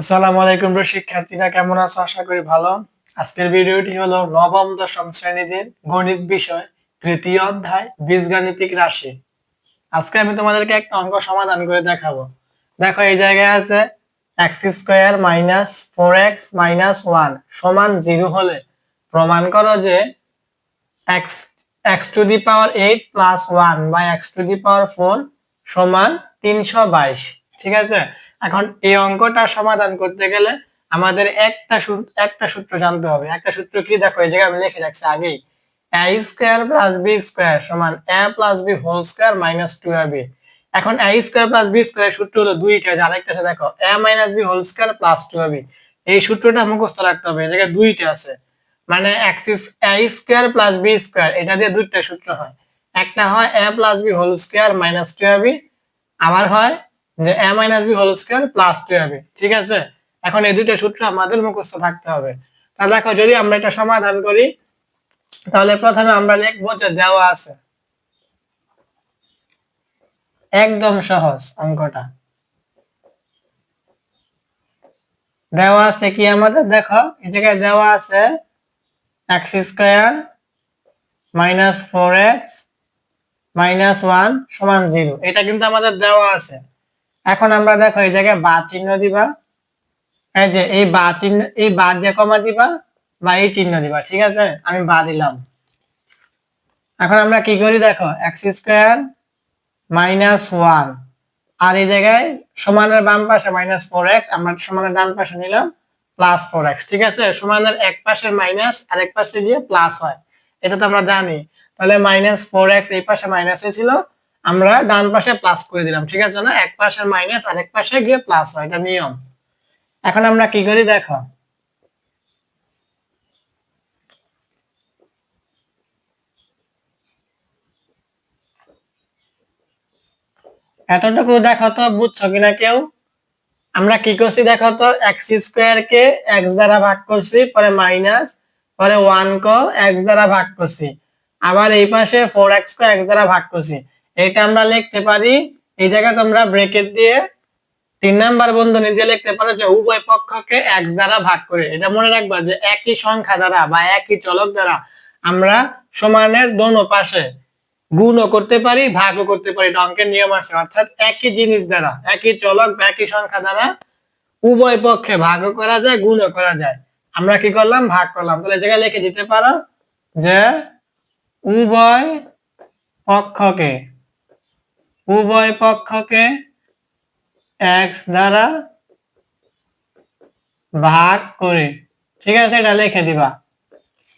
আসসালামু আলাইকুম প্রিয় শিক্ষার্থীরা, কেমন আছো? আশা করি ভালো। আজকের ভিডিওটি হলো নবম দশম শ্রেণীদের গণিত বিষয়, তৃতীয় অধ্যায়, বীজগাণিতিক রাশি। আজকে আমি তোমাদেরকে একটা অঙ্ক সমাধান করে দেখাবো। দেখো, এই জায়গায় আছে x square minus four x minus one সমান জিরো হলে প্রমাণ করো যে x x to the power eight plus one বা x to the power four সমান তিনশো বাইশ, ঠিক আছে? এখন এই অঙ্কটা সমাধান করতে গেলে আমাদের একটা একটা সূত্র জানতে হবে। একটা সূত্র কি? দেখো, এই জায়গায় আমি লিখে রাখছি আগেই। A square plus b square সমান a plus b whole square minus two b এখন a square plus b square সূত্র হলো দুইটা, যে আরেকটা আছে, দেখো a minus b whole square plus two b এই সূত্রটা মুখস্থ রাখতে হবে, এই জায়গায় দুইটা আছে। মানে x is a square plus b square এটা দিয়ে দুইটা সূত্র হয়। একটা হয় a plus b whole square minus two a আবার হয় যে a minus b whole square plus two হবে ঠিক আছে? এখন এই দুইটা সূত্র আমাদের মুখস্থ থাকতে হবে। তাহলে দেখো, যদি আমরা এটা সমাধান করি, তাহলে প্রথমে আমরা লিখব যে দেওয়া আছে। একদম সহজ অঙ্কটা। দেওয়া আছে কি আমাদের? দেখো, এই জায়গায় দেওয়া আছে x square minus four x minus one সমান জিরো এটা কিন্তু আমাদের দেওয়া আছে। এখন আমরা দেখো এই জায়গায় বা চিহ্ন দিবা। এই যে এই বা চিহ্ন, এই বা দিয়ে কমা দিবা বা এই চিহ্ন দিবা, ঠিক আছে? আমি বা দিলাম। এখন আমরা কি করি দেখো এক্স স্কোয়ার মাইনাস ওয়ান আর এই জায়গায় সমানের বাম পাশে মাইনাস ফোর এক্স আমরা সমানের ডান পাশে নিলাম প্লাস ফোর এক্স ঠিক আছে? সমানের এক পাশে মাইনাস আর এক পাশে গিয়ে প্লাস হয় এটা তো আমরা জানি। তাহলে মাইনাস ফোর এক্স এই পাশে মাইনাসে ছিল আমরা ডান পাশে প্লাস করে দিলাম, ঠিক আছে না? এক পাশের মাইনাস আর এক পাশে গিয়ে প্লাস হয়, এটা নিয়ম। এখন আমরা কি করি দেখো? এতটুকু দেখো তো, বুঝছ কিনা কেউ? আমরা কি করছি দেখো তো এক্স স্কোয়ার কে এক্স দ্বারা ভাগ করছি, পরে মাইনাস পরে ওয়ান কো এক্স দ্বারা ভাগ করছি। আবার এই পাশে ফোর এক্স কো এক্স দ্বারা ভাগ করছি। এটা আমরা লিখতে পারি, এই জায়গায় তোমরা ব্রেকেট দিয়ে তিন নাম্বার বন্ধনী দিয়ে লিখতে পারো যে উভয় পক্ষকে এক্স দ্বারা ভাগ করে। এটা মনে রাখবা যে একই সংখ্যা দ্বারা বা একই চলক দ্বারা আমরা সমানের দোনো পাশে গুণও করতে পারি, ভাগও করতে পারি। এটা অঙ্কের নিয়ম আছে, অর্থাৎ একই জিনিস দ্বারা, একই চলক বা একই সংখ্যা দ্বারা উভয় পক্ষে ভাগও করা যায়, গুণও করা যায়। আমরা কি করলাম? ভাগ করলাম। তাহলে জায়গায় লিখে দিতে পারো যে উভয় পক্ষকে উভয় পক্ষকে এক্স দ্বারা ভাগ করে, ঠিক আছে, এটা লিখে দিবা।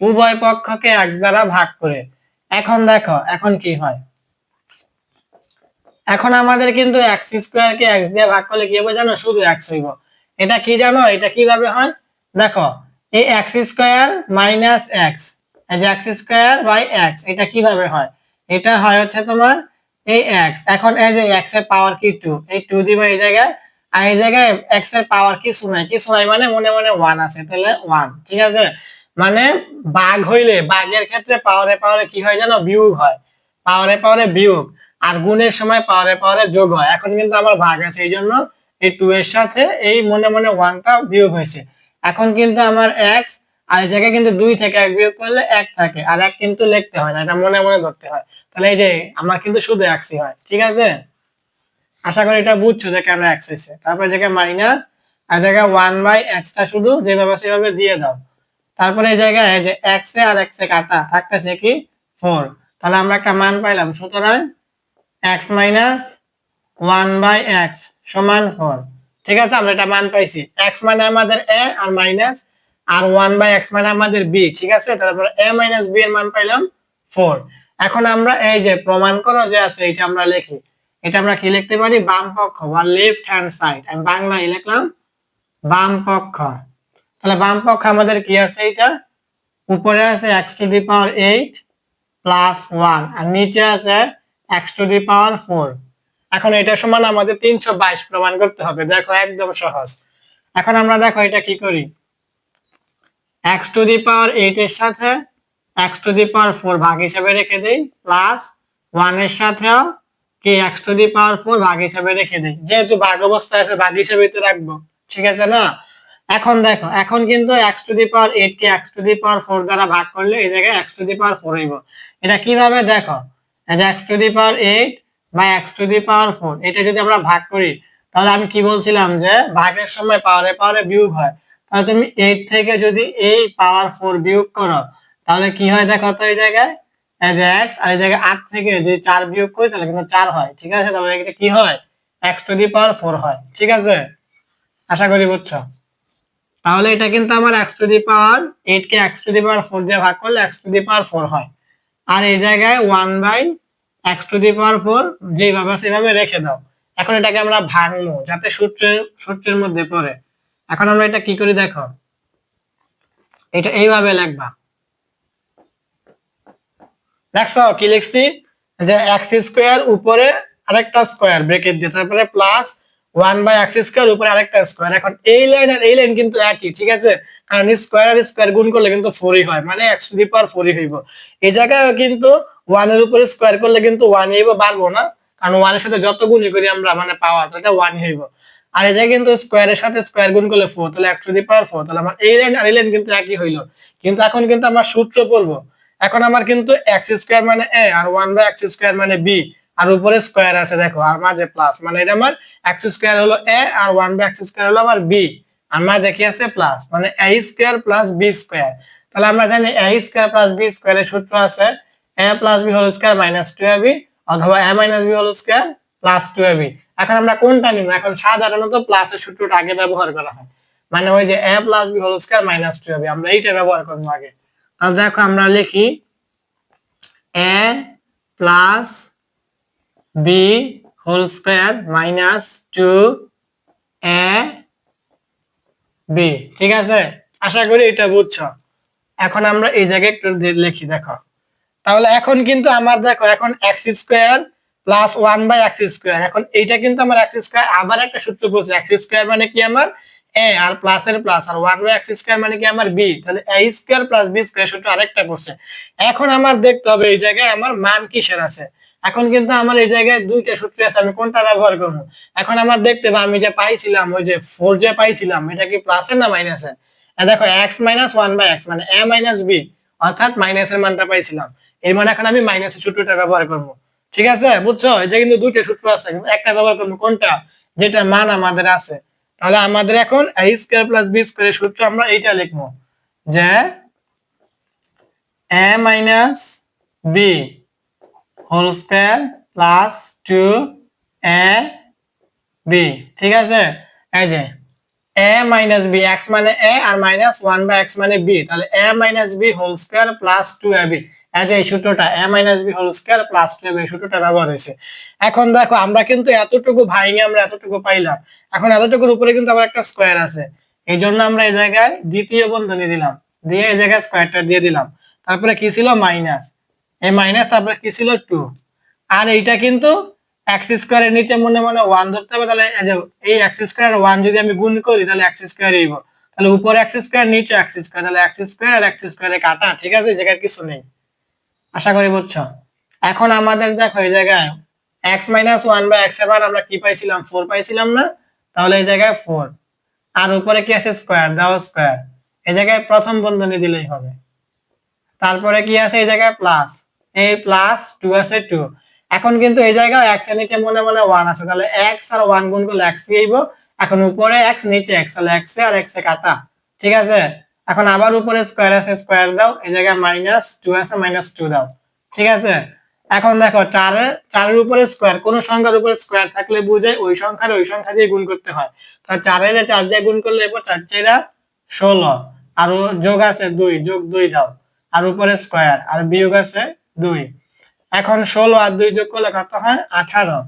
উভয় পক্ষকে এক্স দ্বারা ভাগ করে। এখন দেখো, এখন কি হয়? এখন আমাদের কিন্তু এক্স স্কোয়ার কে এক্স দিয়ে ভাগ করলে কি হবে জানো? শুধু এক্স হইব। এটা কি জানো? এটা কীভাবে হয়? দেখো, এই এক্স স্কোয়ার মাইনাস এক্স এই যে এক্স স্কোয়ার বাই এক্স এটা কীভাবে হয়? এটা হয় হচ্ছে তোমার এই এক্স এখন এই যে এক্সের পাওয়ার কি টু এই টু দিবা এই জায়গায়, আর এই জায়গায় এক্সের পাওয়ার কিছু নাই কিছু নাই মানে মনে মনে ওয়ান আছে, তাহলে ওয়ান ঠিক আছে? মানে বাঘ হইলে, বাঘের ক্ষেত্রে পাওয়ারে পাওয়ারে কি হয় জানো? বিয়োগ হয়। পাওয়ারে পাওয়ারে বিয়োগ, আর গুণের সময় পাওয়ারে পাওয়ারে যোগ হয়। এখন কিন্তু আমার ভাগ আছে, এই জন্য এই টু এর সাথে এই মনে মনে ওয়ানটা বিয়োগ হয়েছে। এখন কিন্তু আমার এক্স আর এই জায়গায় কিন্তু দুই থেকে এক বিয়োগ করলে এক থাকে, আর এক কিন্তু লিখতে হয় না, এটা মনে মনে ধরতে হয়। তাহলে এই যে আমার কিন্তু শুধু এক্সই হয়, ঠিক আছে? আশা করি এটা বুঝছ যে কেন এক্স হয়েছে। তারপরে জায়গায় মাইনাস আর জায়গায় ওয়ান বাই এক্সটা শুধু যেভাবে সেভাবে দিয়ে দাও। তারপরে এই জায়গায় যে এক্স এ আর এক্স এ কাটা, থাকতেছে কি? ফোর তাহলে আমরা একটা মান পাইলাম, সুতরাং x minus one by x সমান ফোর ঠিক আছে, আমরা এটা মান পাইছি। এক্স মানে আমাদের এ আর মাইনাস আর ওয়ান বাই এক্স মানে আমাদের বি ঠিক আছে? তারপরে এ মাইনাস বি এর মান পাইলাম ফোর এখন আমরা এই যে প্রমাণ করো যে আছে, এটা আমরা লিখি। এটা আমরা কি লিখতে পারি? বাম পক্ষ, বা লেফট হ্যান্ড সাইড আমি বাংলায় লিখলাম, বাম পক্ষ। তাহলে বাম পক্ষ আমাদের কি আছে এটা উপরে আছে x to the power eight plus one আর নিচে আছে x to the power four এখন এটা সমান আমাদের তিনশো বাইশ প্রমাণ করতে হবে। দেখো, একদম সহজ। এখন আমরা দেখো এটা কি করি? X to the power eight এর সাথে x to the power four ভাগ হিসাবে রেখে দেই প্লাস ওয়ানের সাথেও কি x to the power four ভাগ হিসাবে রেখে দেই। যেহেতু ভাগ অবস্থায় আছে, ভাগ হিসাবে তো রাখব। ঠিক আছে না? এখন দেখো, এখন কিন্তু x to the power eight K x to the power four দ্বারা ভাগ করলে এই জায়গায় x to the power four হইব। এটা কীভাবে দেখো? X to the power eight বা x to the power four এটা যদি আমরা ভাগ করি, তাহলে আমি কি বলছিলাম যে ভাগের সময় পাওয়ারে পাওয়ারে বিয়োগ হয়। তাহলে তুমি এইট থেকে যদি এই পাওয়ার ফোর বিয়োগ করো তাহলে কি হয় দেখো, তো এই জায়গায়, এই যে এক্স আর এই জায়গায় আট থেকে যদি চার বিয়োগ করি, তাহলে কিন্তু চার হয়, ঠিক আছে? তাহলে এটা কি হয়? X to the power four হয়, ঠিক আছে? আশা করি বুঝছ? তাহলে এটা কিন্তু আমার x to the power eight K x to the power four দিয়ে ভাগ করলে x to the power four হয়। আর এই জায়গায় one by x to the power four যেভাবে সেভাবে রেখে দাও। এখন এটাকে আমরা ভাঙবো, যাতে সূত্রের সূত্রের মধ্যে পড়ে। এখন আমরা এটা কি করি দেখো? এটা এইভাবে লিখবা। দেখছ কি লিখছি? যে এক্স স্কোয়ার উপরে আরেকটা স্কোয়ার ব্রেকেট দিয়ে, তারপরে plus one by x square উপরে আরেকটা স্কোয়ার এখন এই লাইন আর এই লাইন কিন্তু একই, ঠিক আছে? কারণ স্কোয়ার আর স্কোয়ার গুণ করলে কিন্তু ফোরই হয় মানে এক্স টু দি পাওয়ার ফোরই হইব। এই জায়গায় কিন্তু ওয়ানের উপরে স্কোয়ার করলে কিন্তু ওয়ান হইব, বাড়বো না। কারণ ওয়ানের সাথে যত গুণই করি আমরা মানে পাওয়ার তাহলে ওয়ান হইব। আর এই জায়গায় কিন্তু স্কোয়ারের সাথে স্কোয়ার গুণ করলে ফোর তাহলে x to the power four তাহলে আমার এই লাইন আর এই লাইন কিন্তু একই হইল। কিন্তু এখন কিন্তু আমার সূত্র পড়ব। এখন আমার কিন্তু এক্স স্কোয়ার মানে এ আর ওয়ান বাই এক্স স্কোয়ার মানে বি আর উপরে স্কোয়ার আছে, দেখো, আর মাঝে প্লাস মানে এটা আমার এক্স স্কোয়ার হলো এ আর ওয়ান বাই এক্স স্কোয়ার হলো আমার বি আর মাঝে কি আছে প্লাস মানে a square plus b square তাহলে আমরা জানি এ স্কোয়ার প্লাস বি স্কোয়ারের সূত্র আছে a plus b whole square minus two a b অথবা a minus b whole square plus two a b এখন আমরা কোনটা নিব? এখন সাধারণত প্লাসের সূত্রটা আগে ব্যবহার করা হয়। মানে ওই যে a plus b whole square minus two a b আমরা এইটা ব্যবহার করব আগে। তাহলে দেখো আমরা লিখি a plus b whole square minus two a b ঠিক আছে? আশা করি এটা বুঝছ। এখন আমরা এই জায়গায় একটু লিখি, দেখো। তাহলে এখন কিন্তু আমার দেখো, এখন x square plus one by x square এখন এইটা কিন্তু আমার এক্স স্কোয়ার আবার একটা সূত্র বলছে। এক্স স্কোয়ার মানে কি আমার? এ আর প্লাস এর প্লাস আর ওয়ান বাই এক্স স্কোয়ার মানে কি আমার বি তাহলে a square plus b square সূত্র আরেকটা করছে। এখন আমার দেখতে হবে এই জায়গায় আমার মান কিসের আছে? এখন কিন্তু আমার এই জায়গায় দুইটা সূত্র আছে, আমি কোনটা ব্যবহার করব? এখন আমার দেখতে হবে, আমি যে পাইছিলাম, ওই যে ফোর যে পাইছিলাম, এটা কি প্লাসের না মাইনাসের দেখো x minus one by x মানে এ মাইনাস বি অর্থাৎ মাইনাসের মানটা পাইছিলাম। এর মানে এখন আমি মাইনাসের সূত্রটা ব্যবহার করব। ঠিক আছে? বুঝছ? এই যে কিন্তু দুইটা সূত্র আছে একটা ব্যবহার করব কোনটা? যেটা মান আমাদের আছে। তাহলে আমাদের এখন এ স্কোয়ার প্লাস বি স্কোয়ারের সূত্র আমরা এইটা লিখব যে a minus b whole square plus two a b ঠিক আছে? এই যে এ মাইনাস বি এক্স মানে এ আর মাইনাস ওয়ান বাই এক্স মানে বি তাহলে a minus b whole square plus two a b যে এই সূত্রটা a minus b whole square plus two a b সূত্রটা ব্যবহার হয়েছে। এখন দেখো, আমরা কিন্তু এতটুকু ভাইঙে আমরা এতটুকু পাইলাম। এখন এতটুকুর উপরে কিন্তু আবার একটা স্কোয়ার আছে। এই জন্য আমরা এই জায়গায় দ্বিতীয় বন্ধনী দিলাম। দিয়ে এই জায়গায় স্কোয়ারটা দিয়ে দিলাম। তারপরে কি ছিল? মাইনাস এই মাইনাস তারপরে কি ছিল? টু আর এইটা কিন্তু এক্স স্কোয়ারের নিচে মনে মনে ওয়ান ধরতে হবে, তাহলে এই এক্স স্কোয়ার ওয়ান যদি আমি গুণ করি, তাহলে এক্স স্কোয়ার এইব। তাহলে উপরে এক্স স্কোয়ার নিচে এক্স স্কোয়ার তাহলে এক্স স্কোয়ার আর এক্স স্কোয়ারে কাটা, ঠিক আছে? এই জায়গায় কিছু নেই। আশা করি বুঝছ? এখন আমাদের দেখো এই জায়গায় x minus one by x এবার আমরা কি পাইছিলাম? ফোর পাইছিলাম না? তাহলে এই জায়গায় ফোর আর উপরে কি আছে? স্কোয়ার দাও স্কোয়ার এই জায়গায় প্রথম বন্ধনী দিলেই হবে। তারপরে কি আছে? এই জায়গায় প্লাস এই প্লাস টু আছে টু এখন কিন্তু এই জায়গায় এক্সের নিচে মনে মনে ওয়ান আছে। তাহলে এক্স আর ওয়ান গুণ করলে এক্স আইব এখন উপরে এক্স নিচে এক্স তাহলে এক্স এ আর এক্স এ কাটা। ঠিক আছে? এখন আবার উপরে স্কোয়ার আছে স্কোয়ার দাও। এই জায়গায় মাইনাস টু আছে মাইনাস টু দাও। ঠিক আছে? এখন দেখো, চারে, চারের উপরে স্কোয়ার কোন সংখ্যার উপরে স্কোয়ার থাকলে বুঝে ওই সংখ্যার ওই সংখ্যা দিয়ে গুণ করতে হয়। তাহলে চারের চার দিয়ে গুণ করলে এবার চার চাইরা ষোলো। আর যোগ আছে দুই, যোগ দুই দাও। আর উপরে স্কোয়ার আর বিয়োগ আছে দুই। এখন ষোলো আর দুই যোগ করলে কত হয়? আঠারো।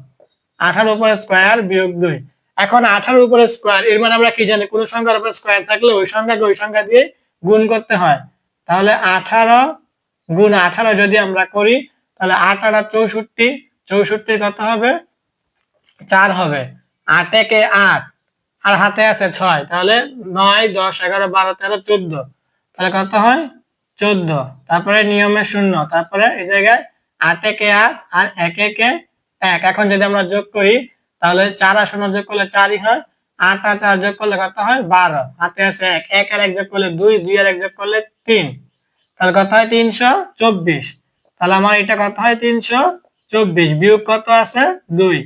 আঠারো উপরে স্কোয়ার বিয়োগ দুই। এখন আঠারো উপরে স্কোয়ার এর মানে আমরা কি জানি? কোন সংখ্যার উপরে স্কোয়ার থাকলে ওই সংখ্যাকে ওই সংখ্যা দিয়ে গুণ করতে হয়। তাহলে আঠারো গুণ আঠারো যদি আমরা করি, তাহলে আট আর চৌষট্টি চৌষট্টি কত হবে? চার হবে। আট একে আট? আর হাতে আছে ছয়। তাহলে নয়, দশ, এগারো, বারো, তেরো, চোদ্দ। তাহলে কত হয়? চোদ্দ। তারপরে নিয়মে শূন্য। তারপরে এই জায়গায় আট একে আট আর এক একে এক। এখন যদি আমরা যোগ করি তাহলে চার আর শূন্য যোগ করলে চারই হয়, আট আর চার যোগ করলে কত হয়? বারো। হাতে আছে এক। এক আর এক যোগ করলে দুই দুই আর এক যোগ করলে তিন। তাহলে কত হয়? তিনশো চব্বিশ। তাহলে আমার এটা কত হয়? তিনশো চব্বিশ। বিয়োগ কত আছে? দুই।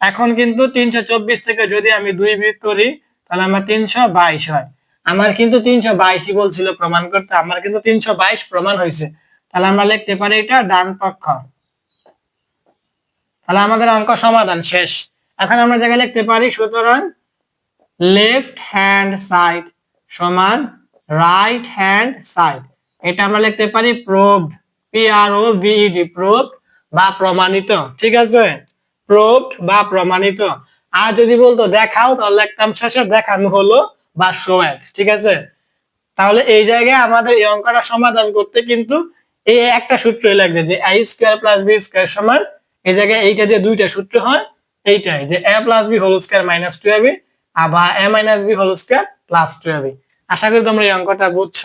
এখন কিন্তু তিনশো চব্বিশ থেকে যদি আমি দুই বিয়োগ করি, তাহলে আমার তিনশো বাইশ হয়। আমার কিন্তু তিনশো বাইশই বলছিল প্রমাণ করতে। আমার কিন্তু তিনশো বাইশ প্রমাণ হয়েছে। তাহলে আমরা লিখতে পারি এটা ডান পক্ষ। তাহলে আমাদের অঙ্ক সমাধান শেষ। এখন আমরা জায়গায় লিখতে পারি সুতরাং লেফট হ্যান্ড সাইড সমান রাইট হ্যান্ড সাইড এটা আমরা লিখতে পারি proved P R O V E D proved বা প্রমাণিত, ঠিক আছে? প্রোভড বা প্রমাণিত। আর যদি বলতো দেখাও, তাহলে লিখতাম শেষে দেখানো হলো বা শোয়েড ঠিক আছে? তাহলে এই জায়গায় আমাদের এই অঙ্কটা সমাধান করতে কিন্তু এই একটা সূত্রই লাগবে যে I square plus B square সমান, এই জায়গায় এইটা দিয়ে দুইটা সূত্র হয় এইটাই যে A plus B whole square minus two AB আবার A minus B whole square plus two AB আশা করি তোমরা এই অঙ্কটা বুঝছ।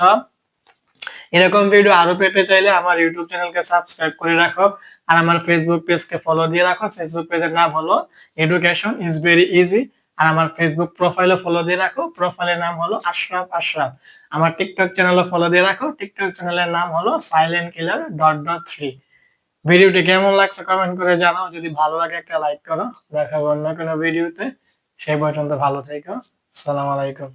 এরকম ভিডিও আরও পেতে চাইলে আমার ইউটিউব চ্যানেলকে সাবস্ক্রাইব করে রাখো, আর আমার ফেসবুক পেজকে ফলো দিয়ে রাখো। ফেসবুক পেজের নাম হলো এডুকেশন ইজ ভেরি ইজি আর আমার ফেসবুক প্রোফাইলও ফলো দিয়ে রাখো। প্রোফাইলের নাম হলো আশরাফ আশরাফ আমার টিকটক চ্যানেলও ফলো দিয়ে রাখো। টিকটক চ্যানেলের নাম হলো silent killer dot dot three ভিডিওটি কেমন লাগছে কমেন্ট করে জানাও। যদি ভালো লাগে একটা লাইক করো। দেখাবো অন্য কোনো ভিডিওতে। সেই পর্যন্ত ভালো থেকো। সালাম আলাইকুম।